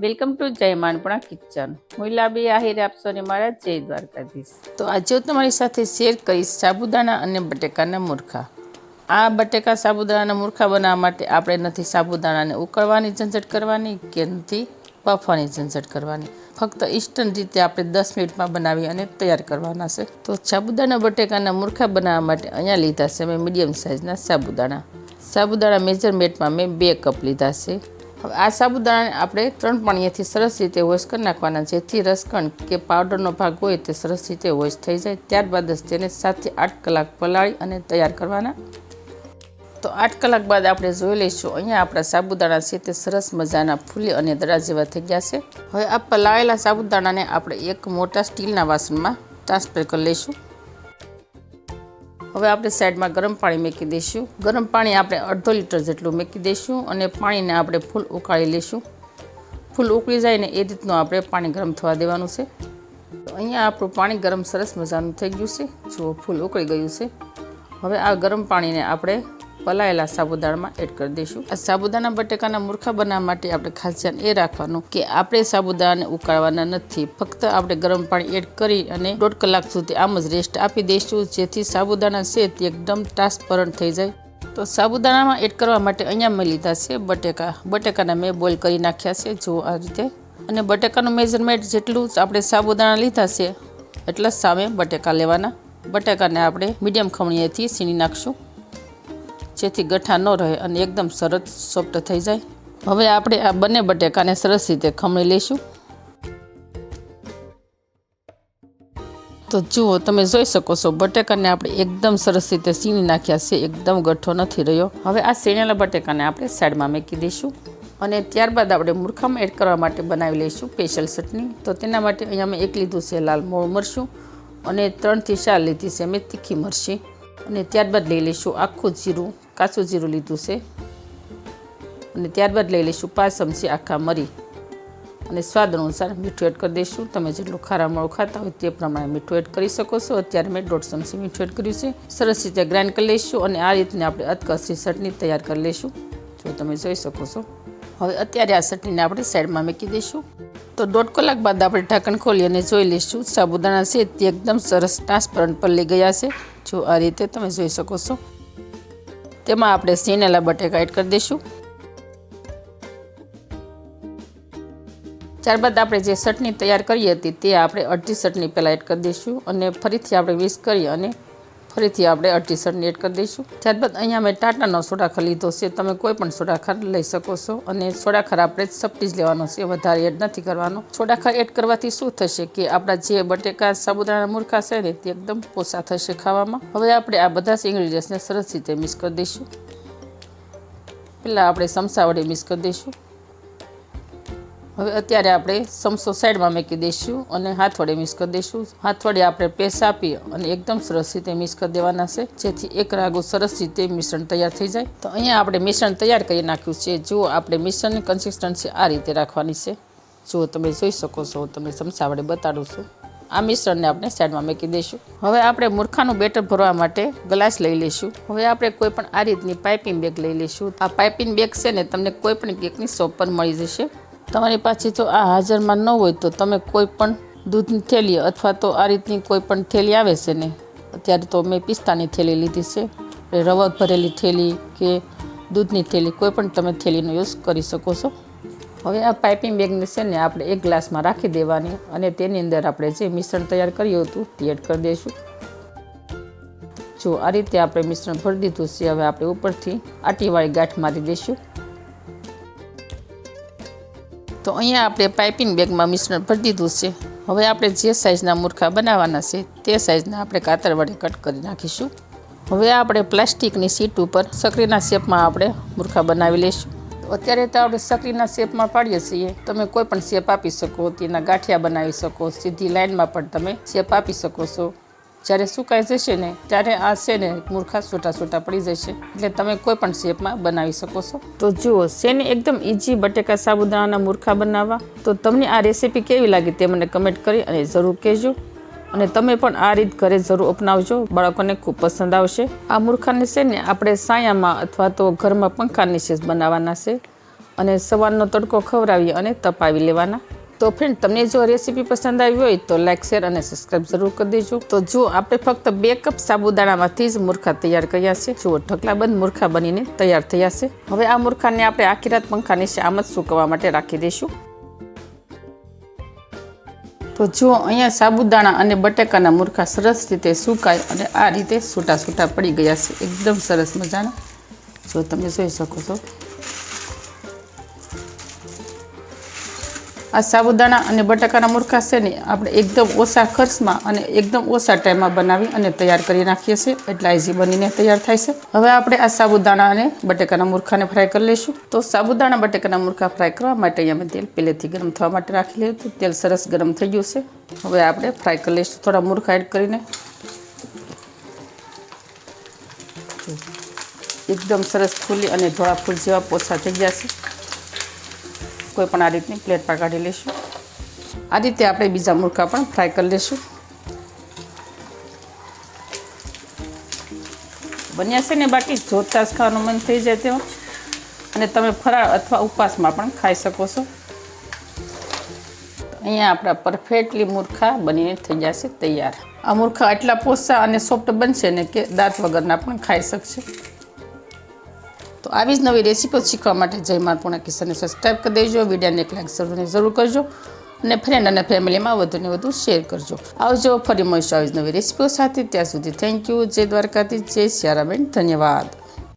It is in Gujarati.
વેલકમ ટુ જય માનપણા કિચન. હું લાબી આહિર આપશો અને મારા જય દ્વારકાધીશ. તો આજે હું તમારી સાથે શેર કરીશ સાબુદાણા અને બટેકાના મૂર્ખા. આ બટેકા સાબુદાણાના મૂર્ખા બનાવવા માટે આપણે નથી સાબુદાણાને ઉકળવાની ઝંઝટ કરવાની કે નથી બફવાની ઝંઝટ કરવાની. ફક્ત ઇન્સ્ટન્ટ રીતે આપણે દસ મિનિટમાં બનાવી અને તૈયાર કરવાના છે. તો સાબુદાણા, બટેકાના મૂર્ખા બનાવવા માટે અહીંયા લીધા છે મેં મીડિયમ સાઇઝના સાબુદાણા. સાબુદાણા મેજરમેન્ટમાં મેં બે કપ લીધા છે. હવે આ સાબુદાણાને આપણે ત્રણ પાણીએથી સરસ રીતે વોશ કરી નાખવાના જેથી રસકણ કે પાવડરનો ભાગ હોય તે સરસ રીતે વોશ થઈ જાય. ત્યારબાદ જ તેને સાતથી આઠ કલાક પલાળી અને તૈયાર કરવાના. તો આઠ કલાક બાદ આપણે જોઈ લઈશું, અહીંયા આપણા સાબુદાણા છે તે સરસ મજાના ફૂલી અને દડા જેવા થઈ ગયા છે. હવે આ પલાળેલા સાબુદાણાને આપણે એક મોટા સ્ટીલના વાસણમાં ટ્રાન્સફર કરી લઈશું. હવે આપણે સાઈડમાં ગરમ પાણી મૂકી દઈશું. ગરમ પાણી આપણે અડધો લીટર જેટલું મૂકી દઈશું અને પાણીને આપણે ફૂલ ઉકાળી લઈશું. ફૂલ ઉકળી જાય ને એ રીતનું આપણે પાણી ગરમ થવા દેવાનું છે. અહીંયા આપણું પાણી ગરમ સરસ મજાનું થઈ ગયું છે. જુઓ, ફૂલ ઉકળી ગયું છે. હવે આ ગરમ પાણીને આપણે પલાયેલા સાબુદાણામાં એડ કરી દઈશું. આ સાબુદાણા બટેકાના મૂર્ખા બનાવવા માટે આપણે ખાસ ધ્યાન એ રાખવાનું કે આપણે સાબુદાણાને ઉકાળવાના નથી. ફક્ત આપણે ગરમ પાણી એડ કરી અને દોઢ કલાક સુધી આમ જ રેસ્ટ આપી દઈશું, જેથી સાબુદાણા છે તે એકદમ ટ્રાન્સપરન્ટ થઈ જાય. તો સાબુદાણામાં એડ કરવા માટે અહીંયા મેં લીધા છે બટેકા. બટેકાના મેં બોઇલ કરી નાખ્યા છે, જો આ રીતે. અને બટેકાનું મેઝરમેન્ટ જેટલું જ આપણે સાબુદાણા લીધા છે, એટલા સામે બટેકા લેવાના. બટેકાને આપણે મીડિયમ ખમણીએથી સીણી નાખશું. જેથી ગઠ્ઠા ન રહે અને એકદમ સરસ સોફ્ટ થઈ જાય. હવે આપણે આ બંને બટેકાને સરસ રીતે ખમણી લઈશું. તો જુઓ, તમે જોઈ શકો છો, બટેકાને આપણે એકદમ સરસ રીતે સીણી નાખ્યા છે, એકદમ ગઠ્ઠો નથી રહ્યો. હવે આ સીણેલા બટેકાને આપણે સાઈડમાં મૂકી દઈશું અને ત્યારબાદ આપણે મૂર્ખામાં એડ કરવા માટે બનાવી લઈશું સ્પેશિયલ ચટણી. તો તેના માટે અહીંયા મેં એક લીધું છે લાલ મોળ મરશું અને ત્રણથી ચાર લીધી છે મેં તીખી મરચી. અને ત્યારબાદ લઈ લઈશું આખું જીરું. કાચું જીરું લીધું છે. અને ત્યારબાદ લઈ લઈશું પાંચ ચમચી આખા મરી. અને સ્વાદ અનુસાર મીઠું એડ કરી દઈશું. તમે જેટલું ખારા મોળું ખાતા હોય તે પ્રમાણે મીઠું એડ કરી શકો છો. અત્યારે મેં દોઢ ચમચી મીઠું એડ કર્યું છે. સરસ રીતે ગ્રાઇન્ડ કરી લઈશું અને આ રીતને આપણે અતકસરી ચટણી તૈયાર કરી લઈશું. જો તમે જોઈ શકો છો. હવે અત્યારે આ ચટણીને આપણે સાઈડમાં મૂકી દઈશું. તો દોઢ કલાક બાદ આપણે ઢાંકણ ખોલી અને જોઈ લઈશું. સાબુદાણા છે તે એકદમ સરસ ટ્રાન્સપરન્ટ પર લઈ ગયા છે. જો આ રીતે તમે જોઈ શકો છો. તેમાં આપણે સીનેલા બટેકા એડ કરી દઈશું. ત્યારબાદ આપણે જે ચટણી તૈયાર કરી હતી તે આપણે અડધી ચટણી પહેલાં એડ કરી દઈશું અને ફરીથી આપણે મિક્સ કરી અને ફરીથી આપણે અડધી ચટણી એડ કરી દઈશું. ત્યારબાદ અહીંયા મેં ટાટાનો સોડાખર લીધો છે. તમે કોઈ પણ સોડાખર લઈ શકો છો અને સોડાખર આપણે સપટી જ લેવાનો છે. વધારે એડ નથી કરવાનો. સોડાખર એડ કરવાથી શું થશે કે આપણા જે બટેકા, સાબુદાણા, મૂર્ખા છે ને, તે એકદમ પોસા થશે ખાવામાં. હવે આપણે આ બધા જ ઇન્ગ્રીડિયન્ટ્સને સરસ રીતે મિક્સ કરી દઈશું. પહેલાં આપણે સમસા વડે મિક્સ કરી દઈશું. હવે અત્યારે આપણે સમસો સાઈડમાં મૂકી દઈશું અને હાથ વડે મિક્સ કરી દઈશું. હાથ વડે આપણે પેસ આપી અને એકદમ સરસ રીતે મિક્સ કરી દેવાના છે. જેથી એક રાગો સરસ રીતે મિશ્રણ તૈયાર થઈ જાય. તો અહીંયા આપણે મિશ્રણ તૈયાર કરી નાખ્યું છે. જો આપણે મિશ્રણની કન્સિસ્ટન્સી આ રીતે રાખવાની છે. જો તમે જોઈ શકો છો, તમને સમસા વડે બતાડું છું. આ મિશ્રણને આપણે સાઈડમાં મૂકી દઈશું. હવે આપણે મૂર્ખાનું બેટર ભરવા માટે ગ્લાસ લઈ લઈશું. હવે આપણે કોઈ પણ આ રીતની પાઇપિંગ બેગ લઈ લઈશું. આ પાઇપિંગ બેગ છે ને, તમને કોઈ પણ કેકની શોપ પર મળી જશે. તમારી પાસે જો આ હાજરમાં ન હોય તો તમે કોઈ પણ દૂધની થેલી અથવા તો આ રીતની કોઈ પણ થેલી આવે છે ને, અત્યારે તો મેં પિસ્તાની થેલી લીધી છે. રવા ભરેલી થેલી કે દૂધની થેલી, કોઈ પણ તમે થેલીનો યુઝ કરી શકો છો. હવે આ પાઇપિંગ બેગને છે ને આપણે એક ગ્લાસમાં રાખી દેવાની અને તેની અંદર આપણે જે મિશ્રણ તૈયાર કર્યું હતું તે એડ કરી દઈશું. જો આ રીતે આપણે મિશ્રણ ભરી દીધું છે, હવે આપણે ઉપરથી આટીવાળી ગાંઠ મારી દઈશું. તો અહીંયા આપણે પાઇપિંગ બેગમાં મિશ્રણ ભરી દીધું છે. હવે આપણે જે સાઇઝના મૂર્ખા બનાવવાના છે, તે સાઇઝના આપણે કાતર વડે કટ કરી નાખીશું. હવે આપણે પ્લાસ્ટિકની સીટ ઉપર સકરીના શેપમાં આપણે મૂર્ખા બનાવી લઈશું. અત્યારે તો આપણે સકરીના શેપમાં પાડીએ છીએ. તમે કોઈ પણ શેપ આપી શકો, તેના ગાંઠિયા બનાવી શકો, સીધી લાઇનમાં પણ તમે શેપ આપી શકો છો. જ્યારે સુકાઈ જશે ને, ત્યારે આ છે ને મૂર્ખા છૂટા છૂટા પડી જશે. એટલે તમે કોઈ પણ શેપમાં બનાવી શકો છો. તો જુઓ, શેને એકદમ ઇઝી બટેકા સાબુદાણાના મૂર્ખા બનાવવા? તો તમને આ રેસીપી કેવી લાગી તે મને કમેન્ટ કરી અને જરૂર કહેજો. અને તમે પણ આ રીત ઘરે જરૂર અપનાવજો. બાળકોને ખૂબ પસંદ આવશે. આ મૂર્ખાને છે ને આપણે સાયામાં અથવા તો ઘરમાં પંખા નીચે જ બનાવવાના છે. અને સવારનો તડકો ખવડાવી અને તપાવી લેવાના. તો ફ્રેન્ડ તમને જો રેસીપી પસંદ આવી હોય તો લાઇક શેર અને સબસ્ક્રાઈબ જરૂર કરી દેજો. તો જો આપણે ફક્ત બે કપ સાબુદાણામાંથી જ મૂર્ખા તૈયાર કર્યા છે. જુઓ ઢગલાબંધ મૂર્ખા બનીને તૈયાર થયા છે. હવે આ મૂર્ખાને આપણે આખી રાત પંખા નીચે આમ જ સૂકવવા માટે રાખી દઈશું. તો જુઓ, અહીંયા સાબુદાણા અને બટેકાના મૂર્ખા સરસ રીતે સુકાય અને આ રીતે છૂટા છૂટા પડી ગયા છે. એકદમ સરસ મજાના. જો તમે જોઈ શકો છો. આ સાબુદાણા અને બટાકાના મૂર્ખા છે ને આપણે એકદમ ઓછા ખર્ચમાં અને એકદમ ઓછા ટાઈમમાં બનાવી અને તૈયાર કરી નાખીએ છીએ. એટલે ઇઝી બનીને તૈયાર થાય છે. હવે આપણે આ સાબુદાણા અને બટેકાના મૂર્ખાને ફ્રાય કરી લઈશું. તો સાબુદાણા, બટેકાના મૂર્ખા ફ્રાય કરવા માટે અહીંયા મેં તેલ પહેલેથી ગરમ થવા માટે રાખી લીધું હતું. તેલ સરસ ગરમ થઈ ગયું છે. હવે આપણે ફ્રાય કરી લઈશું. થોડા મૂર્ખા એડ કરીને. એકદમ સરસ ફૂલી અને ધોળા ફૂલ જેવા પોછા થઈ ગયા છે. કોઈ પણ આ રીતની પ્લેટ પર કાઢી લઈશું. આ રીતે આપણે બીજા મૂર્ખા પણ ફ્રાય કરી લઈશું. બન્યા છે ને બાકી જોતા જ ખાવાનું મન થઈ જાય તેવા. અને તમે ફરાળ અથવા ઉપવાસમાં પણ ખાઈ શકો છો. અહીંયા આપણા પરફેક્ટલી મૂર્ખા બનીને થઈ જશે તૈયાર. આ મૂર્ખા એટલા પોસા અને સોફ્ટ બનશે ને કે દાંત વગરના પણ ખાઈ શકશે. આવી જ નવી રેસીપીઓ શીખવા માટે જય મારપૂર્ણા કિસ્સાને સબસ્ક્રાઈબ કરી દેજો, વિડીયોને એક લાઈક જરૂર જરૂર કરજો અને ફ્રેન્ડ અને ફેમિલીમાં વધુને વધુ શેર કરજો. આવજો ફરી મળીશું આવી જ નવી રેસીપીઓ સાથે. ત્યાં સુધી થેન્ક યુ જય દ્વારકાથી જય સિયારાબેન. ધન્યવાદ.